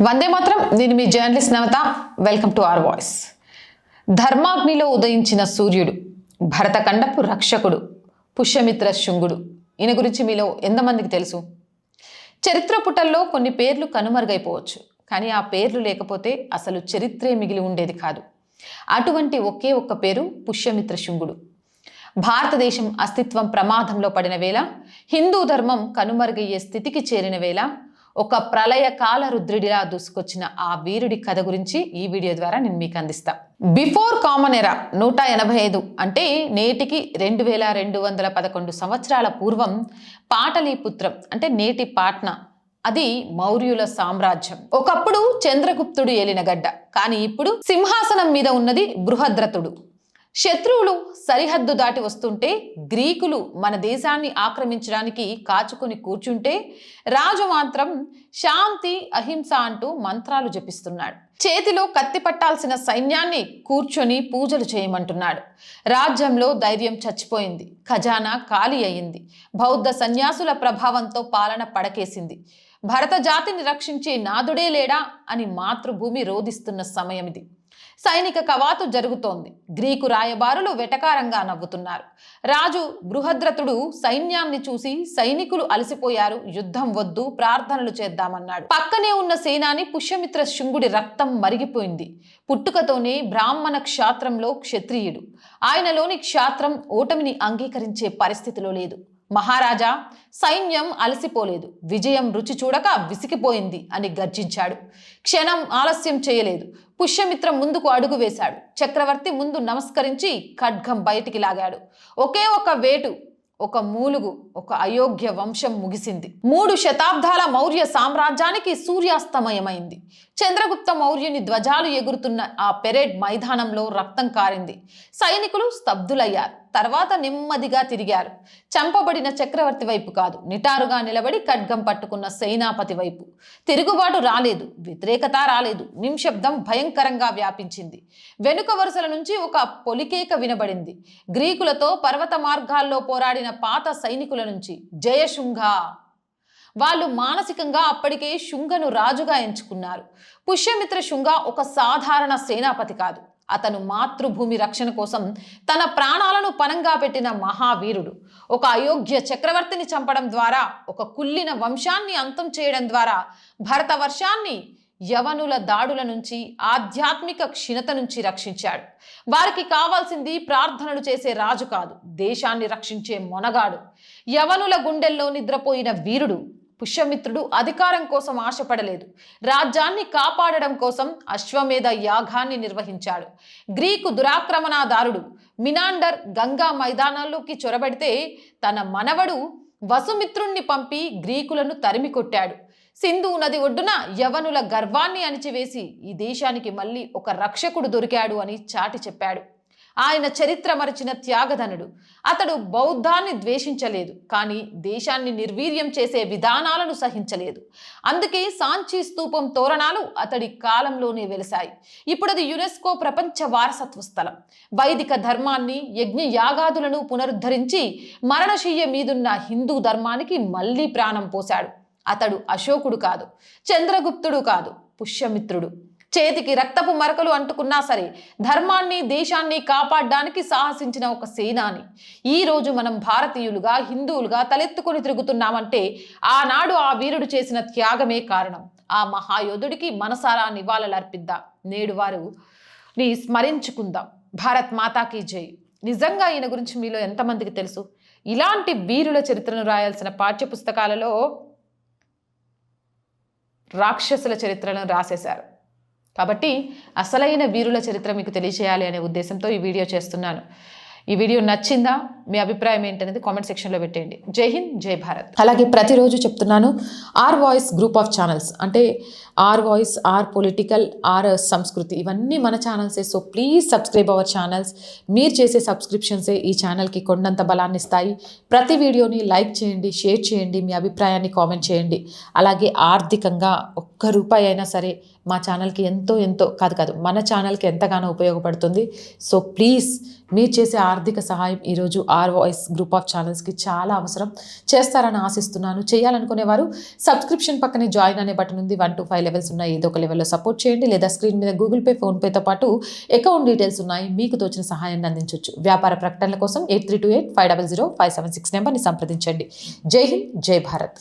వందే మాత్రం. నేను మీ journalist Navata. Welcome to our voice. ధర్మాగ్నిలో ఉదయించిన సూర్యుడు భరతఖండపు రక్షకుడు పుష్యమిత్ర శృంగుడు. ఈయన గురించి మీలో ఎంతమందికి తెలుసు? చరిత్ర పుటల్లో కొన్ని పేర్లు కనుమరుగైపోవచ్చు. కానీ ఆ పేర్లు లేకపోతే అసలు చరిత్రే మిగిలి ఉండేది కాదు. అటువంటి ఒకే ఒక్క పేరు పుష్యమిత్ర శుంగుడు భారతదేశం అస్తిత్వం ప్రమాదంలో పడిన వేళ హిందూ ధర్మం కనుమరుగయ్యే స్థితికి చేరిన వేళ ఒక ప్రళయ కాల రుద్రుడిలా దూసుకొచ్చిన ఆ వీరుడి కథ గురించి ఈ వీడియో ద్వారా నేను మీకు అందిస్తా. బిఫోర్ కామన్ ఎరా నూట ఎనభై ఐదు అంటే నేటికి రెండు వేల రెండు వందల పదకొండు సంవత్సరాల పూర్వం పాటలీపుత్రం అంటే నేటి పాట్నా అది మౌర్యుల సామ్రాజ్యం. ఒకప్పుడు చంద్రగుప్తుడు ఏలిన గడ్డ కానీ ఇప్పుడు సింహాసనం మీద ఉన్నది బృహద్రథుడు శత్రువులు సరిహద్దు దాటి వస్తుంటే గ్రీకులు మన దేశాన్ని ఆక్రమించడానికి కాచుకుని కూర్చుంటే రాజు మాత్రం శాంతి అహింస అంటూ మంత్రాలు జపిస్తున్నాడు. చేతిలో కత్తి పట్టాల్సిన సైన్యాన్ని కూర్చొని పూజలు చేయమంటున్నాడు. రాజ్యంలో ధైర్యం చచ్చిపోయింది. ఖజానా ఖాళీ అయింది. బౌద్ధ సన్యాసుల ప్రభావంతో పాలన పడకేసింది. భరత జాతిని రక్షించే నాదుడే లేడా అని మాతృభూమి రోధిస్తున్న సమయం ఇది సైనిక కవాతు జరుగుతోంది. గ్రీకు రాయబారులు వెటకారంగా నవ్వుతున్నారు. రాజు బృహద్రతుడు సైన్యాన్ని చూసి సైనికులు అలసిపోయారు. యుద్ధం వద్దు ప్రార్థనలు చేద్దామన్నాడు. పక్కనే ఉన్న సేనాని పుష్యమిత్ర శృంగుడి రక్తం మరిగిపోయింది. పుట్టుకతోనే బ్రాహ్మణ క్షాత్రంలో క్షత్రియుడు. ఆయనలోని క్షాత్రం ఓటమిని అంగీకరించే పరిస్థితిలో లేదు. మహారాజా సైన్యం అలసిపోలేదు. విజయం రుచి చూడక విసిగిపోయింది అని గర్జించాడు. క్షణం ఆలస్యం చేయలేదు. పుష్యమిత్ర ముందుకు అడుగు వేశాడు. చక్రవర్తి ముందు నమస్కరించి ఖడ్గం బయటికి లాగాడు. ఒకే ఒక వేటు ఒక మూలుగు ఒక అయోగ్య వంశం ముగిసింది. మూడు శతాబ్దాల మౌర్య సామ్రాజ్యానికి సూర్యాస్తమయమైంది. చంద్రగుప్త మౌర్యుని ధ్వజాలు ఎగురుతున్న ఆ పెరేడ్ మైదానంలో రక్తం కారింది. సైనికులు స్తబ్దులయ్యారు. తర్వాత నెమ్మదిగా తిరిగారు. చంపబడిన చక్రవర్తి వైపు కాదు నిటారుగా నిలబడి ఖడ్గం పట్టుకున్న సేనాపతి వైపు. తిరుగుబాటు రాలేదు వ్యతిరేకత రాలేదు నింశబ్దం భయంకరంగా వ్యాపించింది. వెనుక వరుసల నుంచి ఒక పొలికేక వినబడింది. గ్రీకులతో పర్వత మార్గాల్లో పోరాడిన పాత సైనికుల నుంచి జయశృంగ వాళ్ళు మానసికంగా అప్పటికే శుంగను రాజుగా ఎంచుకున్నారు. పుష్యమిత్ర శుంగ ఒక సాధారణ సేనాపతి కాదు. అతను మాతృభూమి రక్షణ కోసం తన ప్రాణాలను పనంగా పెట్టిన మహావీరుడు. ఒక అయోగ్య చక్రవర్తిని చంపడం ద్వారా ఒక కుల్లిన వంశాన్ని అంతం చేయడం ద్వారా భరతవర్షాన్ని యవనుల దాడుల నుంచి ఆధ్యాత్మిక క్షీణత నుంచి రక్షించాడు. వారికి కావాల్సింది ప్రార్థనలు చేసే రాజు కాదు దేశాన్ని రక్షించే మొనగాడు. యవనుల గుండెల్లో నిద్రపోయిన వీరుడు పుష్యమిత్రుడు అధికారం కోసం ఆశపడలేదు. రాజ్యాన్ని కాపాడడం కోసం అశ్వమేధ యాగాన్ని నిర్వహించాడు. గ్రీకు దురాక్రమణదారుడు మినాండర్ గంగా మైదానాల్లోకి చొరబడితే తన మనవడు వసుమిత్రుణ్ణి పంపి గ్రీకులను తరిమి కొట్టాడు. సింధు నది ఒడ్డున యవనుల గర్వాన్ని అణిచివేసి ఈ దేశానికి మళ్ళీ ఒక రక్షకుడు దొరికాడు అని చాటి చెప్పాడు. ఆయన చరిత్ర మరచిన త్యాగధనుడు. అతడు బౌద్ధాన్ని ద్వేషించలేదు కానీ దేశాన్ని నిర్వీర్యం చేసే విధానాలను సహించలేదు. అందుకే సాంచి స్తూపం తోరణాలు అతడి కాలంలోనే వెలిశాయి. ఇప్పుడది యునెస్కో ప్రపంచ వారసత్వ స్థలం. వైదిక ధర్మాన్ని యజ్ఞ యాగాదులను పునరుద్ధరించి మరణశీయ మీదున్న హిందూ ధర్మానికి మళ్ళీ ప్రాణం పోశాడు. అతడు అశోకుడు కాదు చంద్రగుప్తుడు కాదు పుష్యమిత్రుడు. చేతికి రక్తపు మరకలు అంటుకున్నా సరే ధర్మాన్ని దేశాన్ని కాపాడడానికి సాహసించిన ఒక సేనాని. ఈ రోజు మనం భారతీయులుగా హిందువులుగా తలెత్తుకొని తిరుగుతున్నామంటే ఆనాడు ఆ వీరుడు చేసిన త్యాగమే కారణం. ఆ మహాయోధుడికి మనసారా నివాళులర్పిద్దాం. నేడు వారు ని స్మరించుకుందాం. భారత్ మాతాకి జై. నిజంగా ఈయన గురించి మీలో ఎంతమందికి తెలుసు? ఇలాంటి వీరుల చరిత్రను రాయాల్సిన పాఠ్య పుస్తకాలలో రాక్షసుల చరిత్రను రాసేశారు. కాబట్టి అసలైన వీరుల చరిత్ర మీకు తెలియజేయాలి అనే ఉద్దేశంతో ఈ వీడియో చేస్తున్నాను. ఈ వీడియో నచ్చిందా? మీ అభిప్రాయం ఏంటనేది కామెంట్ సెక్షన్లో పెట్టేయండి. జై హింద్ జై భారత్. అలాగే ప్రతిరోజు చెప్తున్నాను R voice group of channels అంటే R voice R political R సంస్కృతి ఇవన్నీ మన ఛానల్సే. So please subscribe our channels. మీరు చేసే సబ్స్క్రిప్షన్సే ఈ ఛానల్కి కొండంత బలాన్ని ఇస్తాయి. ప్రతి వీడియోని లైక్ చేయండి షేర్ చేయండి మీ అభిప్రాయాన్ని కామెంట్ చేయండి. అలాగే ఆర్థికంగా ఒక్క రూపాయి అయినా సరే మా ఛానల్కి ఎంతో ఎంతో కాదు కాదు మన ఛానల్కి ఎంతగానో ఉపయోగపడుతుంది. సో ప్లీజ్ మీరు చేసే ఆర్థిక సహాయం ఈరోజు ఆర్ఓఎస్ గ్రూప్ ఆఫ్ ఛానల్స్కి చాలా అవసరం. చేస్తారని ఆశిస్తున్నాను. చేయాలనుకునే వారు సబ్స్క్రిప్షన్ పక్కనే జాయిన్ అనే బటన్ ఉంది. వన్ టు ఫైవ్ లెవెల్స్ ఉన్నాయి. ఏదో ఒక లెవెల్లో సపోర్ట్ చేయండి. లేదా స్క్రీన్ మీద గూగుల్ పే ఫోన్పేతో పాటు అకౌంట్ డీటెయిల్స్ ఉన్నాయి. మీకు తోచిన సహాయాన్ని అందించవచ్చు వ్యాపార ప్రకటనల కోసం eight three two eight five double zero five seven six నెంబర్ని సంప్రదించండి. జై హింద్ జై భారత్.